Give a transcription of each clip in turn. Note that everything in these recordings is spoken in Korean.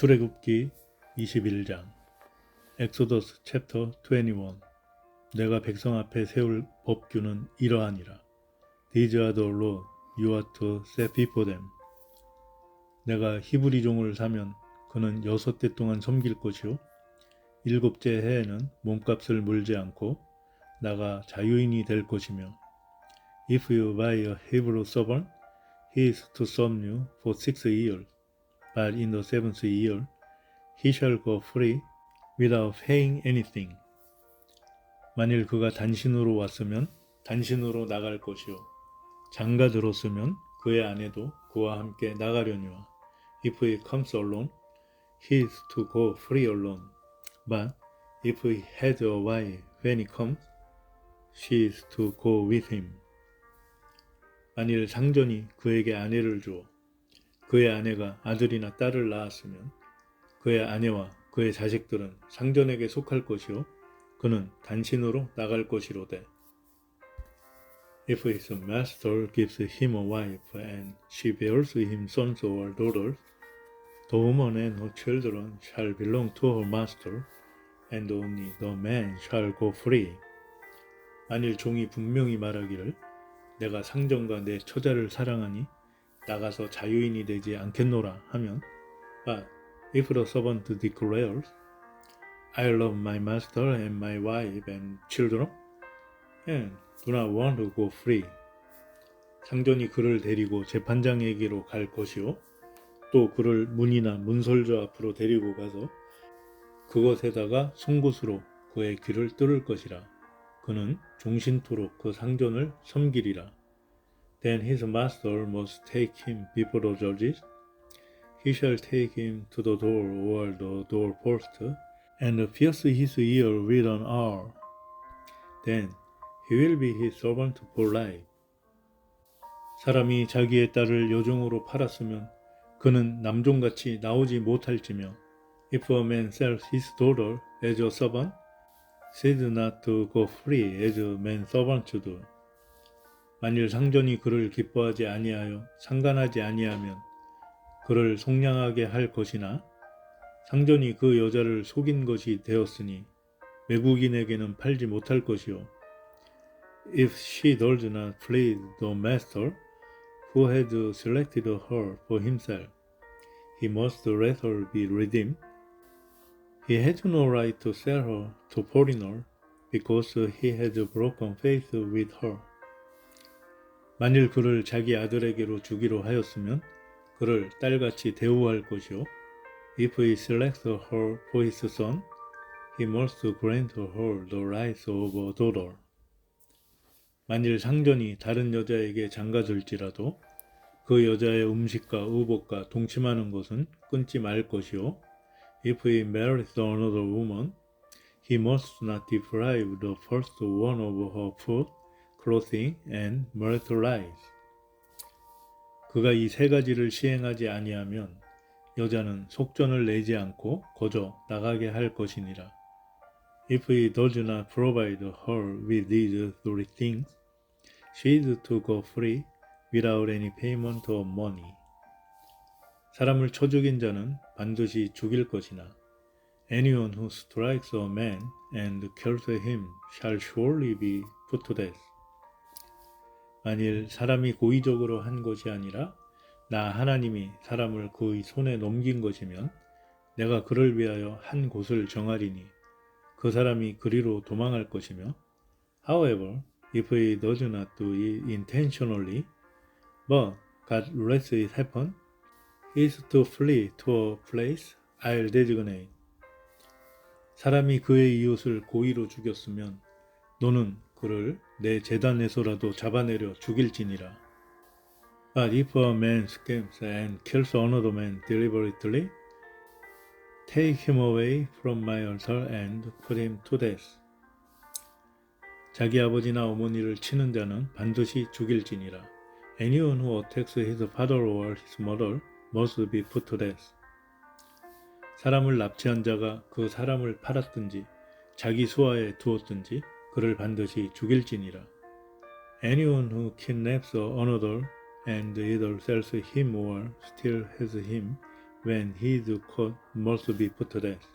출애굽기 21장 엑소더스 챕터 21 내가 백성 앞에 세울 법규는 이러하니라 These are the law you are to set before them 내가 히브리 종을 사면 그는 여섯 대 동안 섬길 것이요 일곱째 해에는 몸값을 물지 않고 나가 자유인이 될 것이며 If you buy a Hebrew servant, he is to serve you for six years. But in the seventh year he shall go free without paying anything. 만일 그가 단신으로 왔으면 단신으로 나갈 것이요. 장가 들었으면 그의 아내도 그와 함께 나가려니와. If he comes alone, he is to go free alone. But if he has a wife when he comes, she is to go with him. 만일 상전이 그에게 아내를 주어 그의 아내가 아들이나 딸을 낳았으면 그의 아내와 그의 자식들은 상전에게 속할 것이요 그는 단신으로 나갈 것이로되 If his master gives him a wife and she bears him sons or daughters, the woman and her children shall belong to her master, and only the man shall go free. 만일 종이 분명히 말하기를 내가 상전과 내 처자를 사랑하니 나가서 자유인이 되지 않겠노라 하면 But if the servant declares I love my master and my wife and children and do not want to go free. 상전이 그를 데리고 재판장에게로 갈 것이요. 또 그를 문이나 문설주 앞으로 데리고 가서 그것에다가 송곳으로 그의 귀를 뚫을 것이라. 그는 종신토록 그 상전을 섬기리라 Then his master must take him before the judges. He shall take him to the door or the doorpost, and pierce his ear with an awl. Then he will be his servant for life. 사람이 자기의 딸을 여종으로 팔았으면 그는 남종같이 나오지 못할지며 If a man sells his daughter as a servant, she is not to go free as a man servant do. 만일 상전이 그를 기뻐하지 아니하여 상관하지 아니하면 그를 속량하게 할 것이나 상전이 그 여자를 속인 것이 되었으니 외국인에게는 팔지 못할 것이요. If she does not please the master who has selected her for himself, he must let her be redeemed. He has no right to sell her to foreigner because he has broken faith with her. 만일 그를 자기 아들에게로 주기로 하였으면 그를 딸같이 대우할 것이요. If he selects her for his son, he must grant her the rights of a daughter. 만일 상전이 다른 여자에게 장가들지라도 그 여자의 음식과 의복과 동침하는 것은 끊지 말 것이요. If he marries another woman, he must not deprive the first one of her food clothing and life. 그가 이 세 가지를 시행하지 아니하면 여자는 속전을 내지 않고 거저 나가게 할 것이니라. If he does not provide her with these three things, she is to go free without any payment of money. 사람을 쳐 죽인 자는 반드시 죽일 것이나 anyone who strikes a man and kills him shall surely be put to death. 만일 사람이 고의적으로 한 것이 아니라 나 하나님이 사람을 그의 손에 넘긴 것이면 내가 그를 위하여 한 곳을 정하리니 그 사람이 그리로 도망할 것이며 However, if he does not do it intentionally, but God lets it happen, he is to flee to a place I'll designate. 사람이 그의 이웃을 고의로 죽였으면 너는 그를 내 재단에서라도 잡아내려 죽일지니라. But if a man scams and kills another man deliberately, take him away from my altar and put him to death. 자기 아버지나 어머니를 치는 자는 반드시 죽일지니라. Anyone who attacks his father or his mother must be put to death. 사람을 납치한 자가 그 사람을 팔았든지 자기 수하에 두었든지 그를 반드시 죽일지니라. Anyone who kidnaps another and either sells him or steals him when he is caught must be put to death.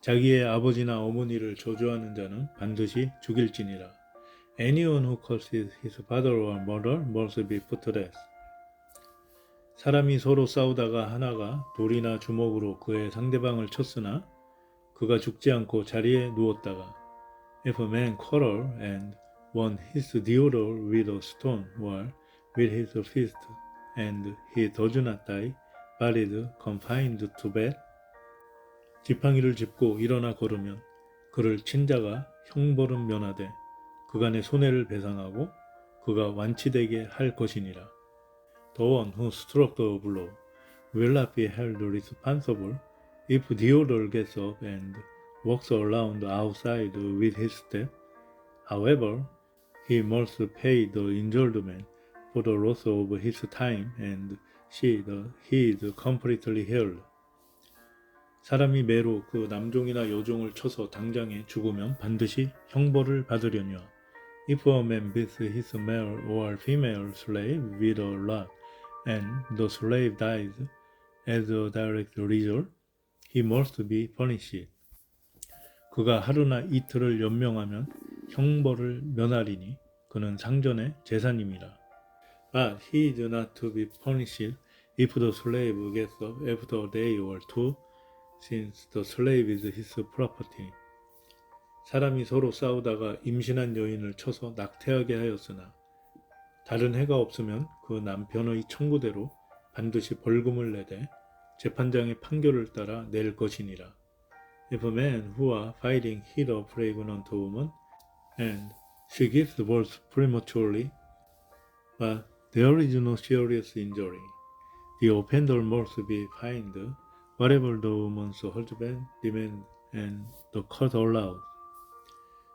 자기의 아버지나 어머니를 저주하는 자는 반드시 죽일지니라. Anyone who curses his father or mother must be put to death. 사람이 서로 싸우다가 하나가 돌이나 주먹으로 그의 상대방을 쳤으나 그가 죽지 않고 자리에 누웠다가 If a man quarrel and won his duel with a stone or with his fist and he does not die but is confined to bed 지팡이를 짚고 일어나 걸으면 그를 친 자가 형벌은 면하되 그간의 손해를 배상하고 그가 완치되게 할 것이니라. The one who struck the blow will not be held responsible if the other gets up and walks around outside with his step. However, he must pay the injured man for the loss of his time and see that he is completely healed. 사람이 매로 그 남종이나 여종을 쳐서 당장에 죽으면 반드시 형벌을 받으려니와 If a man beats his male or female slave with a rod and the slave dies as a direct result, he must be punished. 그가 하루나 이틀을 연명하면 형벌을 면하리니 그는 상전의 재산임이라. But he is not to be punished if the slave gets up after a day or two, since the slave is his property. 사람이 서로 싸우다가 임신한 여인을 쳐서 낙태하게 하였으나 다른 해가 없으면 그 남편의 청구대로 반드시 벌금을 내되 재판장의 판결을 따라 낼 것이니라. If a man who are fighting hit a pregnant woman and she gives birth prematurely, but there is no serious injury, the offender must be fined whatever the woman's husband demands and the court allows.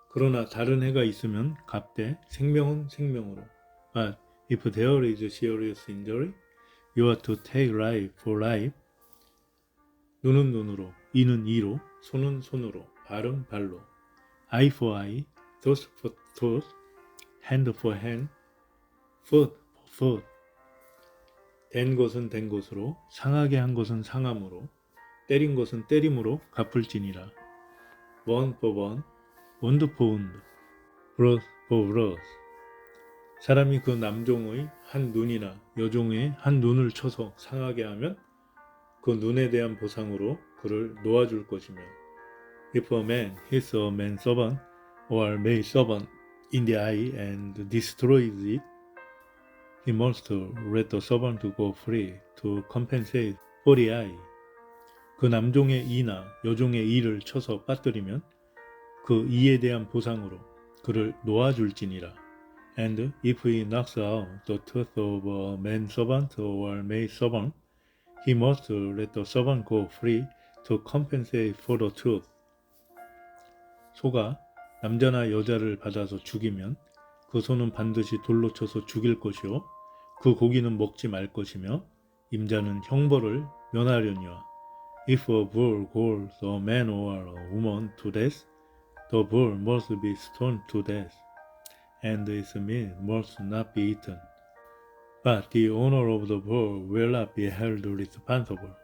그러나 다른 해가 있으면 값대 생명은 생명으로. But if there is serious injury, you are to take life for life. 눈은 눈으로, 이는 이로, 손은 손으로, 발은 발로. eye for eye, tooth for tooth, hand for hand, foot for foot. 된 것은 된 것으로, 상하게 한 것은 상함으로, 때린 것은 때림으로 갚을지니라. one for one, wound for wound, blood for blood. 사람이 그 남종의 한 눈이나 여종의 한 눈을 쳐서 상하게 하면 그 눈에 대한 보상으로 그를 놓아줄 것이며 If a man hits a man servant or maid servant in the eye and destroys it, he must let the servant go free to compensate for the eye. 그 남종의 이나 여종의 이를 쳐서 빠뜨리면 그 이에 대한 보상으로 그를 놓아줄지니라. And if he knocks out the tooth of a man servant or maid servant, he must let the servant go free to compensate for the tooth. 소가 남자나 여자를 받아서 죽이면 그 소는 반드시 돌로 쳐서 죽일 것이요 그 고기는 먹지 말 것이며 임자는 형벌을 면하려니와 If a bull goes a man or a woman to death, the bull must be stoned to death, and its meat must not be eaten. But the owner of the bull will not be held responsible.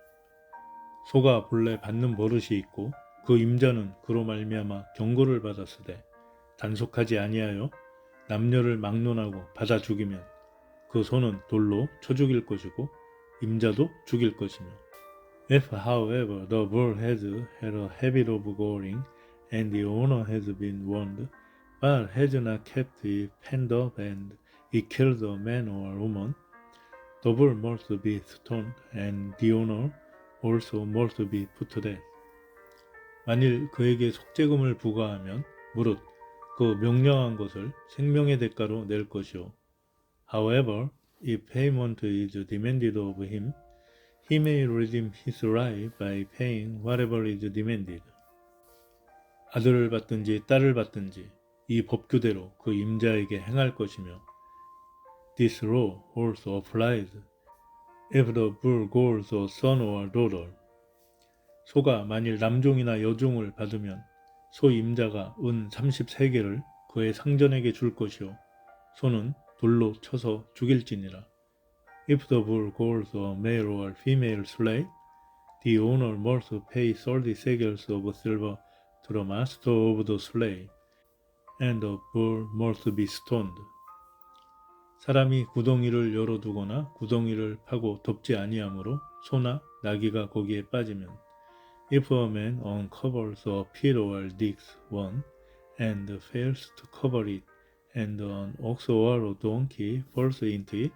소가 본래 받는 버릇이 있고 그 임자는 그로 말미암아 경고를 받았으되 단속하지 아니하여 남녀를 막론하고 받아 죽이면 그 소는 돌로 쳐 죽일 것이고 임자도 죽일 것이며 If however the bull has had a habit of goring and the owner has been warned but has not kept it penned up and it kills a man or woman the bull must be stoned and the owner also must be put to death. 만일 그에게 속죄금을 부과하면 무릇 그 명령한 것을 생명의 대가로 낼 것이요. However, if payment is demanded of him, he may redeem his right by paying whatever is demanded. 아들을 받든지 딸을 받든지 이 법규대로 그 임자에게 행할 것이며 This law also applies if the bull goes a son or daughter. 소가 만일 남종이나 여종을 받으면 소 임자가 은 33개를 그의 상전에게 줄 것이요 소는 돌로 쳐서 죽일지니라. If the bull calls a male or female slave, the owner must pay 30 shekels of silver to the master of the slave, and the bull must be stoned. 사람이 구덩이를 열어두거나 구덩이를 파고 덮지 아니하므로 소나 나귀가 거기에 빠지면 If a man uncovers a pit or digs one and fails to cover it and an ox or a donkey falls into it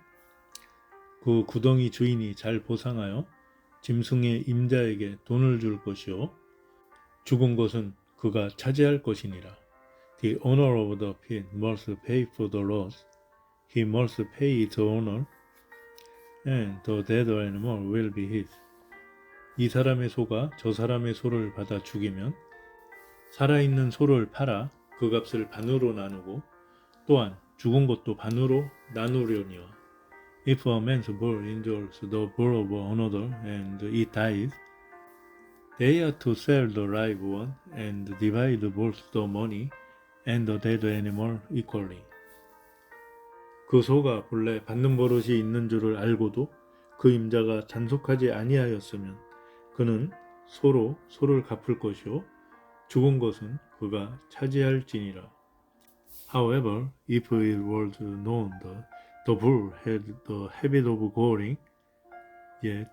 그 구덩이 주인이 잘 보상하여 짐승의 임자에게 돈을 줄 것이요 죽은 것은 그가 차지할 것이니라 The owner of the pit must pay for the loss he must pay its owner and the dead animal will be his 이 사람의 소가 저 사람의 소를 받아 죽이면 살아있는 소를 팔아 그 값을 반으로 나누고 또한 죽은 것도 반으로 나누려니와 If a man's bull injures the bull of another and it dies, they are to sell the live one and divide both the money and the dead animal equally. 그 소가 본래 받는 버릇이 있는 줄을 알고도 그 임자가 잔속하지 아니하였으면 그는 소로 소를 갚을 것이요 죽은 것은 그가 차지할지니라. However, if it was known that the bull had the habit of goring, yet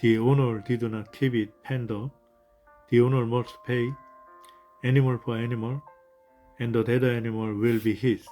the owner did not keep it penned up, the owner must pay animal for animal, and the dead animal will be his.